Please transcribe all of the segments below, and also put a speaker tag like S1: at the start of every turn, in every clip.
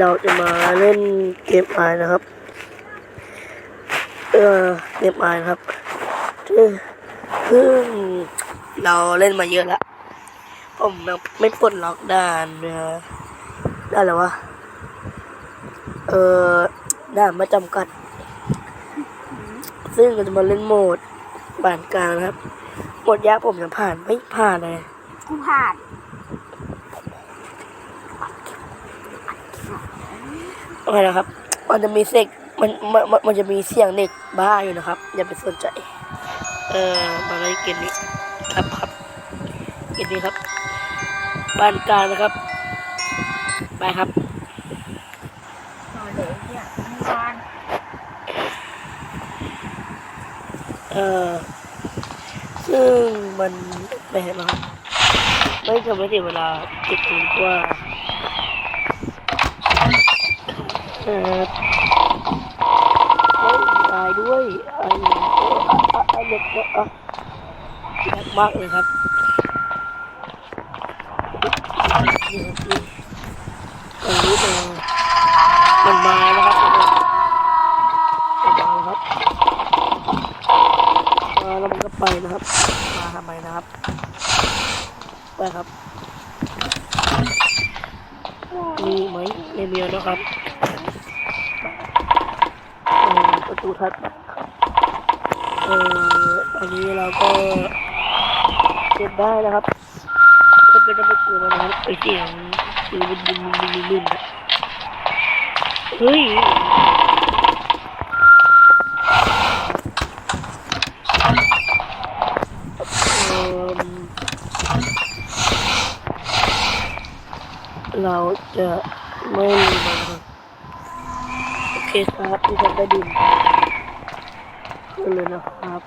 S1: เราจะมาเล่นเกมไอนะครับ เออเกมไอนะครับซึ่งเราเล่นมาเยอะแล้วผมยังไม่ปลดล็อกด่านเออได้แล้ววะ เออด่านม่จำกัด ซึ่งเราจะมาเล่นโหมดปานกลางนะครับ โหมดยากผมยังผ่านไม่ผ่านเลย
S2: กูผ่าน
S1: โอเคนะครับ มันจะมีเสียงมันมันมันมันจะมีเสียงเด็กบ้าอยู่นะครับ อย่าไปสนใจ เออมาในเกมนี้ครับครับเกมนี้ครับปานกลางนะครับ ไปครับ
S2: นอนเลยเนี่ยมีงาน
S1: เออซึ่งมันไปเห็นไหมครับไม่ทำให้เสียเวลาติดตัวว่า เออไม่ตายด้วยไอ้ไอ้เด็กเนี่ยอะยากมากเลยครับนี่ครับนี่ตรงนี้เลยมันมาแล้วครับมันมาแล้วครับมาแล้วมันก็ไปนะครับ มาทำไมนะครับ ไปครับมีไหมไม่มีแล้วนะครับเทูทัดครับเอ่ออันนี้เราก็เก็บได้นะครับถ้าเป็นไม่กลัวมันนะครับไอเสียงคือมันบินบินบินบินเฮ้ยเราจะไม่มีมันครับโอเคครับที่ผมได้ดิ นขึ้นเลยนะครับ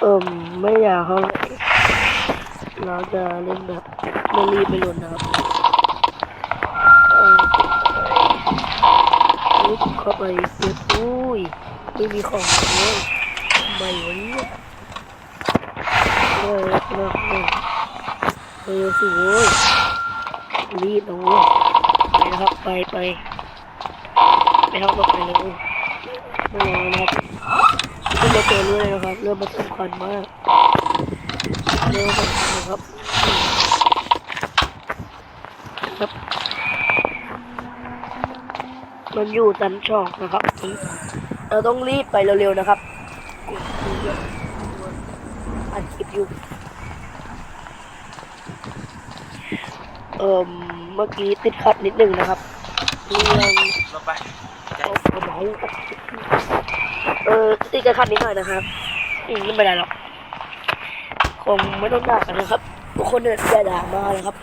S1: เอิ่มไม่อยากเท่าไหร่เราจะเล่นแบบไม่รีบไม่ลนนะครับเออลุกเข้าไปเสียอุ้ยไม่มีของเลยทำไมวะเนี่ยเลิกเลิกเลิกเออสวยรีบเว้ยไปนะครับไปไป ไปครับเราไปเลยไม่รอนะครับขึ้นมาเจอเรื่อยนะครับ เริ่องมมาสำคัญมากเริ่มสำคัญนะครับครับมันอยู่ชั้นสองนะครับ เราต้องรีบไปเร็วๆนะครับอัดคลิปอยู่เอ่มเมื่อกี้ติดขัดนิดหนึ่งนะครับเรื่อง
S3: ลงไป
S1: เอาเอาเบาครับเออติดขัดนิดหน่อยนะครับอืมไม่เป็นไรหรอกคงไม่ต้องด่ากันนะครับทุกคนเนี่ยอย่าด่ามาเลยครับ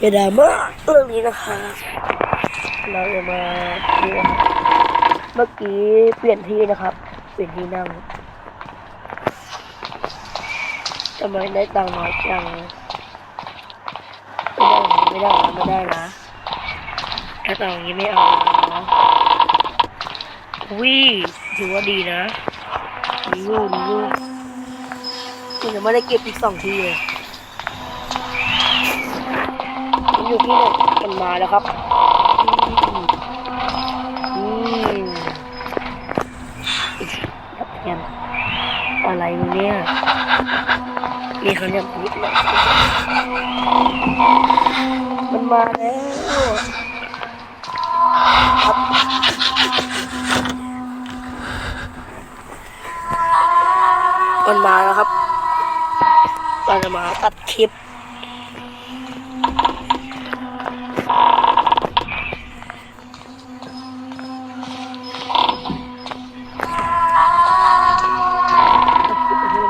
S1: อย่าด่ามาเรื่องนี้นะคะเราจะมาดูนะครับเมื่อกี้เปลี่ยนที่นะครับ เปลี่ยนที่นั่งทำไมได้ตังค์น้อยจังไม่ได้ไม่ได้ไม่ได้นะถ้าตังค์อย่างนี้ไม่เอานะ วิถือว่าดีนะดีอยู่ดีอยู่คุณยังไม่ได้เก็บอีกสองทีเลยมันอยู่ที่ไหนมันมาแล้วครับอืมอืมรับแทนอะไรมึงเนี่ยมีคำหยาบนิดหน่ยมันมาแล้วครับ มันมาแล้วครับเราจะมาตัดคลิป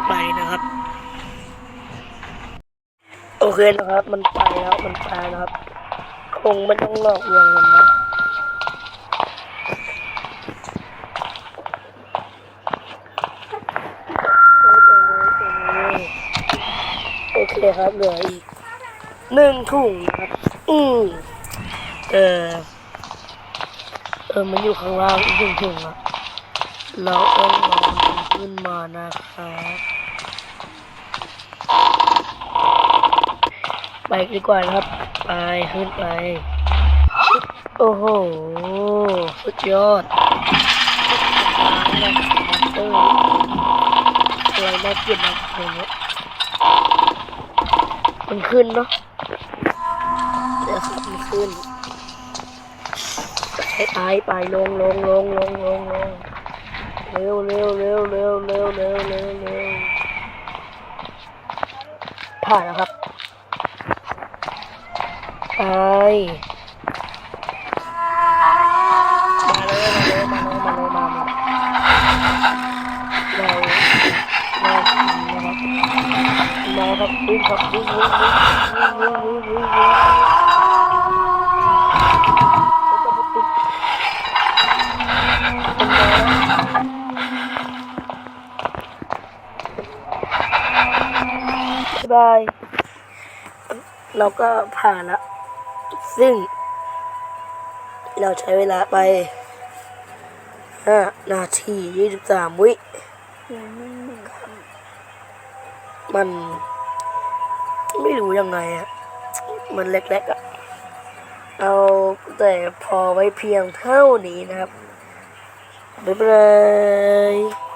S1: ไปนะครับ โอเคนะครับ มันไปแล้ว มันไปนะครับ คงไม่ต้องหลอกลวงกันนะโอ เคครับเหลืออีกหนึ่งถุงนะครับอืมเออเออมันอยู่ข้างล่างอีกหนึ่งถุงอะเราต้องรอมันขึ้นมานะครับไปดีกว่านะครับ ไปขึ้นไป โอ้โห สุดยอดร้านเนี่ยมอนเตอร์อะไรน่าเกลียดมากเลยเนี่ย มันขึ้นเนาะเดี๋ยวครับมันขึ้นไปไปลงลงลงลงลงลงเร็วเร็วเร็วเร็วเร็วเร็วเร็วเร็วผ่านแล้วครับไป บบาย เราก็ผ่านละ ซึ่ง เราใช้เวลาไปห้านาทียี่สิบสามวิ มัน ไม่รู้ยังไงอะมันเล็กๆอะเอาแต่พอไว้เพียงเท่านี้นะครับ บ๊ายบาย